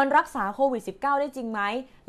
มันรักษาโควิด -19 ได้จริงไหม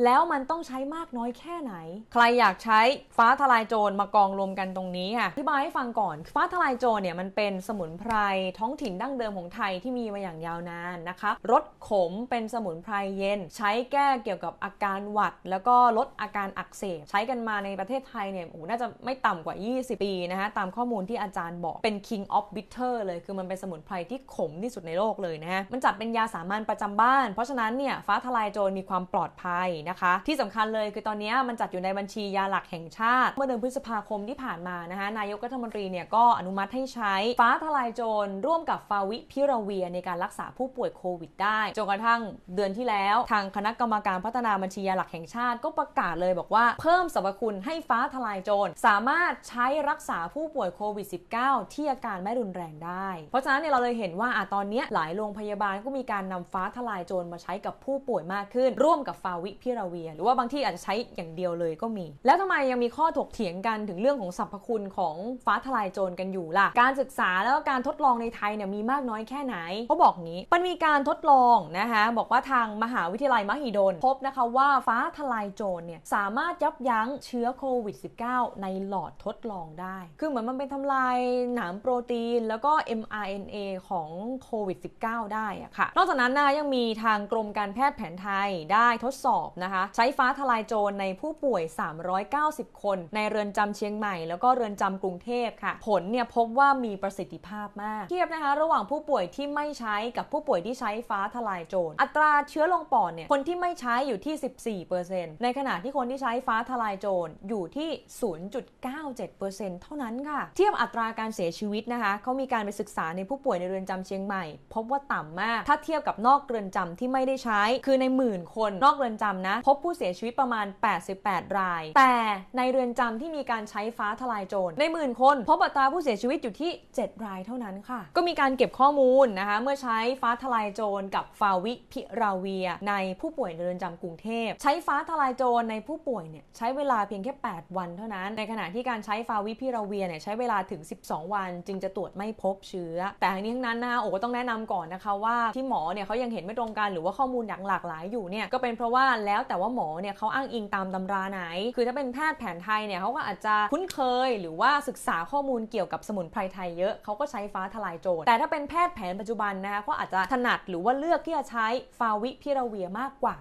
แล้วมันต้องใช้มากน้อยแค่ไหน ใครอยากใช้ฟ้าทลายโจรมากองรวมกันตรงนี้ค่ะอธิบายให้ฟังก่อน ฟ้าทลายโจรเนี่ยมันเป็นสมุนไพรท้องถิ่นดั้งเดิมของไทยที่มีมาอย่างยาวนานนะคะรสขมเป็นสมุนไพรเย็น ใช้แก้เกี่ยวกับอาการหวัด แล้วก็ลดอาการอักเสบใช้กันมาในประเทศไทยเนี่ยโอ้น่าจะไม่ต่ำกว่า 20 ปีนะคะตามข้อมูลที่อาจารย์บอกเป็น king of bitter เลยคือมันเป็นสมุนไพรที่ขมที่สุดในโลกเลยนะฮะมันจัดเป็นยาสามัญประจำบ้าน เพราะฉะนั้นเนี่ยฟ้าทลายโจรมีความปลอดภัยนะคะ ที่สำคัญเลยคือตอนนี้มันจัดอยู่ในบัญชียาหลักแห่งชาติ เมื่อเดือนพฤษภาคมที่ผ่านมานะคะนายกรัฐมนตรีเนี่ยก็อนุมัติให้ใช้ฟ้าทลายโจรร่วมกับฟาวิพิราเวียในการรักษาผู้ป่วยโควิดได้จนกระทั่งเดือนที่แล้ว ทางคณะกรรมการพัฒนาบัญชียาหลักแห่งชาติ ก็ประกาศเลยบอกว่าเพิ่มสรรพคุณให้ฟ้าทลายโจรสามารถใช้รักษาผู้ป่วยโควิด -19 ที่อาการไม่รุนแรงได้ เพราะฉะนั้นเนี่ยเราเลยเห็นว่าอะตอนนี้หลายโรงพยาบาลก็มีการนำฟ้าทลายโจรมาใช้กับผู้ป่วยมากขึ้น ร่วมกับฟาวิพิราเวีย หรือว่าบางที่อาจจะใช้อย่างเดียวเลยก็มี แล้วทำไมยังมีข้อถกเถียงกันถึงเรื่องของสรรพคุณของฟ้าทลายโจรกันอยู่ล่ะ การศึกษาแล้วก็การทดลองในไทยเนี่ยมีมากน้อยแค่ไหนเขาบอกงี้มันมีการทดลองนะคะบอกว่าทางมหาวิทยาลัยมหิดล พบนะคะว่าฟ้าทลายโจรเนี่ยสามารถยับยั้งเชื้อโควิด -19 ในหลอดทดลองได้ คือเหมือนมันเป็นทำลายหนามโปรตีน แล้วก็ mRNA ของโควิด -19 ได้อะค่ะ นอกจากนั้นนะคะยังมีทางกรมการแพทย์แผนไทยได้ทดสอบนะคะ ใช้ฟ้าทลายโจรในผู้ป่วย 390 คน ในเรือนจำเชียงใหม่ แล้วก็เรือนจำกรุงเทพค่ะ ผลเนี่ยพบว่ามีประสิทธิภาพมาก เทียบนะคะ ระหว่างผู้ป่วยที่ไม่ใช้กับผู้ป่วยที่ใช้ฟ้าทลายโจรอัตราเชื้อลงปอดเนี่ยคนที่ไม่ใช้อยู่ที่ 14%ในขณะที่คนที่ใช้ฟ้าทลายโจรอยู่ที่ 0.97%เท่านั้นค่ะ เทียบอัตราการเสียชีวิตนะคะเขามีการไปศึกษาในผู้ป่วยในเรือนจำเชียงใหม่ พบว่าต่ำมาก ถ้าเทียบกับนอกเรือนจำที่ไม่ได้ใช้ คือในหมื่นคนนอกเรือนจำนะ พบผู้เสียชีวิตประมาณ 88 ราย แต่ในเรือนจำที่มีการใช้ฟ้าทลายโจรในหมื่นคนพบอัตราผู้เสียชีวิตอยู่ที่ 7 รายเท่านั้นค่ะ ก็มีการเก็บข้อมูลนะคะ เมื่อใช้ฟ้าทลายโจรกับฟาวิพิราเวีย ในผู้ป่วยในเรือนจำกรุงเทพ ใช้ฟ้าทลายโจรในผู้ป่วยเนี่ยใช้เวลาเพียงแค่ 8 วันเท่านั้น ในขณะที่การใช้ฟาวิพิราเวียเนี่ยใช้เวลาถึง 12 วัน จึงจะตรวจไม่พบเชื้อ แต่ทั้งนี้ทั้งนั้นนะคะโอ้ก็ต้องแนะนำก่อนนะคะว่าที่หมอเนี่ยเขายังเห็นไม่ตรงกันหรือว่าข้อมูลอย่างหลากหลายอยู่เนี่ยก็เป็นเพราะว่าแล้วแต่ว่าหมอเนี่ยเขาอ้างอิงตามตำราไหน คือถ้าเป็นแพทย์แผนไทยเนี่ยเขาก็อาจจะคุ้นเคย หรือว่าศึกษาข้อมูลเกี่ยวกับสมุนไพรไทยเยอะเขาก็ใช้ฟ้าทลายโจรแต่ถ้าเป็นแพทย์แผนปัจจุบันนะคะก็อาจจะถนัดหรือว่าเลือกที่จะใช้ฟาวิพิราเวียมากกว่า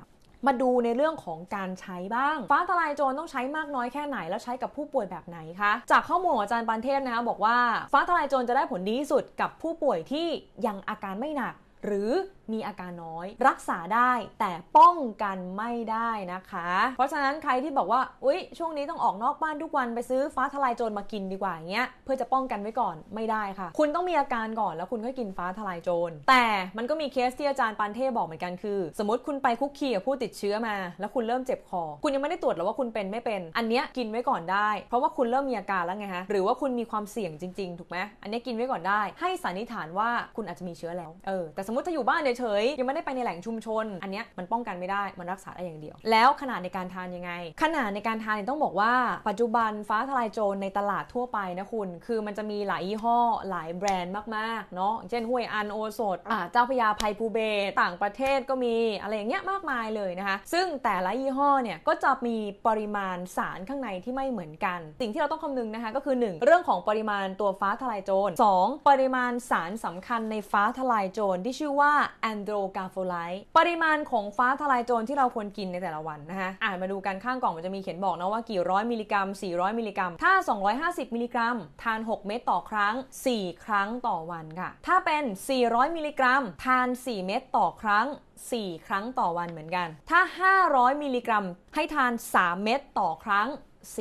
มาดูในเรื่องของการใช้บ้าง ฟ้าทลายโจรต้องใช้มากน้อยแค่ไหน แล้วใช้กับผู้ป่วยแบบไหนคะ จากข้อมูลของอาจารย์ปานเทพนะคะบอกว่า ฟ้าทลายโจรจะได้ผลดีที่สุดกับผู้ป่วยที่ยังอาการไม่หนัก หรือ มีอาการน้อย รักษาได้แต่ป้องกันไม่ได้นะคะ เพราะฉะนั้นใครที่บอกว่าอุ๊ยช่วงนี้ต้องออกนอกบ้านทุกวันไปซื้อฟ้าทลายโจรมากินดีกว่าอย่างเงี้ยเพื่อจะป้องกันไว้ก่อนไม่ได้ค่ะ คุณต้องมีอาการก่อนแล้วคุณก็กินฟ้าทลายโจรแต่มันก็มีเคสที่อาจารย์ปานเทพบอกเหมือนกันคือ สมมติคุณไปคุกคีกับผู้ติดเชื้อมา แล้วคุณเริ่มเจ็บคอ คุณยังไม่ได้ตรวจหรอกว่าคุณเป็นไม่เป็น อันเนี้ยกินไว้ก่อนได้ เพราะว่าคุณเริ่มมีอาการแล้วไงฮะหรือว่าคุณมีความเสี่ยงจริง ๆ ถูกไหมอันเนี้ยกินไว้ก่อนได้ ให้สันนิษฐานว่าคุณอาจจะมีเชื้อแล้วเออแต่สมมติถ้าอยู่บ้านเฉยๆยังไม่ได้ไปในแหล่งชุมชน อันเนี้ยมันป้องกันไม่ได้มันรักษาได้อย่างเดียว แล้วขนาดในการทานยังไง ขนาดในการทานเนี่ยต้องบอกว่าปัจจุบันฟ้าทลายโจรในตลาดทั่วไปนะคุณ คือมันจะมีหลายยี่ห้อหลายแบรนด์มากๆเนาะเช่นห้วยอันโอสดอ่าเจ้าพยาไพภูเบศต่างประเทศก็มีอะไรอย่างเงี้ยมากมายเลยนะคะ ซึ่งแต่ละยี่ห้อเนี่ยก็จะมีปริมาณสารข้างในที่ไม่เหมือนกัน สิ่งที่เราต้องคำนึงนะคะก็คือ 1 เรื่องของปริมาณตัวฟ้าทลายโจร 2 ปริมาณสารสำคัญในฟ้าทลายโจรที่ชื่อว่าแออนโดรกาโฟไลต์ปริมาณของฟ้าทลายโจรที่เราควรกินในแต่ละวันนะคะอ่านมาดูกันข้างกล่องมันจะมีเขียนบอกนะว่ากี่ร้อยมิลลิกรัม 400 มิลลิกรัม ถ้า 250 มิลลิกรัม ทาน 6 เม็ดต่อครั้ง 4 ครั้งต่อวันค่ะ ถ้าเป็น 400 มิลลิกรัม ทาน 4 เม็ดต่อครั้ง 4 ครั้งต่อวันเหมือนกัน ถ้า 500 มิลลิกรัม ให้ทาน 3 เม็ดต่อครั้ง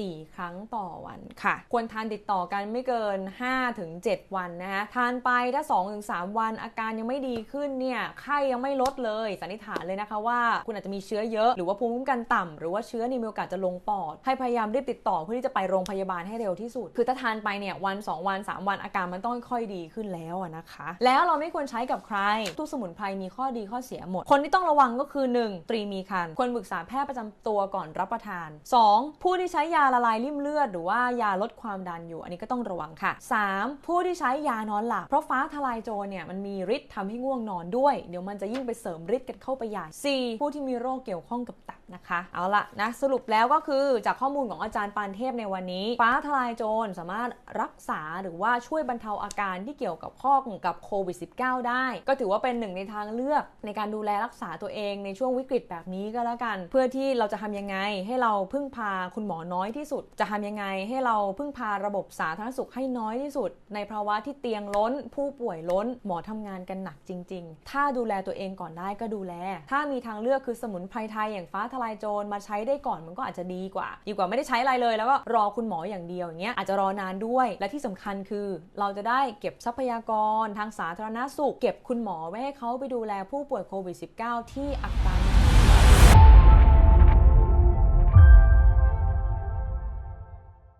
4 ครั้งต่อวันค่ะ ควรทานติดต่อกันไม่เกิน 5-7 วันนะคะทานไปถ้า 2-3 วันอาการยังไม่ดีขึ้นเนี่ยไข้ยังไม่ลดเลยสันนิษฐานเลยนะคะว่าคุณอาจจะมีเชื้อเยอะ หรือว่าภูมิคุ้มกันต่ำหรือว่าเชื้อนี่มีโอกาสจะลงปอด ให้พยายามรีบติดต่อเพื่อที่จะไปโรงพยาบาลให้เร็วที่สุด คือถ้าทานไปเนี่ยวัน 2 วัน 3 วันอาการมันต้องค่อยดีขึ้นแล้วนะคะ แล้วเราไม่ควรใช้กับใครทุกสมุนไพรมีข้อดีข้อเสียหมด คนที่ต้องระวังก็คือ 1. ตรีมีครรภ์ควรปรึกษาแพทย์ประจำตัวก่อนรับประทาน 2. ผู้ที่ใช้ยาละลายริ่มเลือด หรือว่ายาลดความดันอยู่ อันนี้ก็ต้องระวังค่ะ 3. ผู้ที่ใช้ยานอนหลับ เพราะฟ้าทลายโจรเนี่ยมันมีฤทธิ์ทำให้ง่วงนอนด้วย เดี๋ยวมันจะยิ่งไปเสริมฤทธิ์กันเข้าไปใหญ่ 4. ผู้ที่มีโรคเกี่ยวข้องกับตับนะคะ เอาละนะสรุปแล้วก็คือจากข้อมูลของอาจารย์ปานเทพในวันนี้ ฟ้าทลายโจรสามารถรักษาหรือว่าช่วยบรรเทาอาการที่เกี่ยวกับข้อกับโควิด -19 ได้ ก็ถือว่าเป็นหนึ่งในทางเลือกในการดูแลรักษาตัวเองในช่วงวิกฤตแบบนี้ก็แล้วกัน เพื่อที่เราจะทำยังไงให้เราพึ่งพาคุณหมอน้อยที่สุด จะทำยังไงให้เราพึ่งพาระบบสาธารณสุขให้น้อยที่สุด ในภาวะที่เตียงล้น ผู้ป่วยล้น หมอทำงานกันหนักจริง ๆ ถ้าดูแลตัวเองก่อนได้ก็ดูแล ถ้ามีทางเลือกคือสมุนไพรไทยอย่างฟ้าทลายโจรมาใช้ได้ก่อนมันก็อาจจะดีกว่า ดีกว่าไม่ได้ใช้อะไรเลย แล้วก็รอคุณหมออย่างเดียวอย่างเงี้ยอาจจะรอนานด้วย และที่สำคัญคือ เราจะได้เก็บทรัพยากรทางสาธารณสุข เก็บคุณหมอไว้ให้เขาไปดูแลผู้ป่วยโควิด -19 ที่อาการ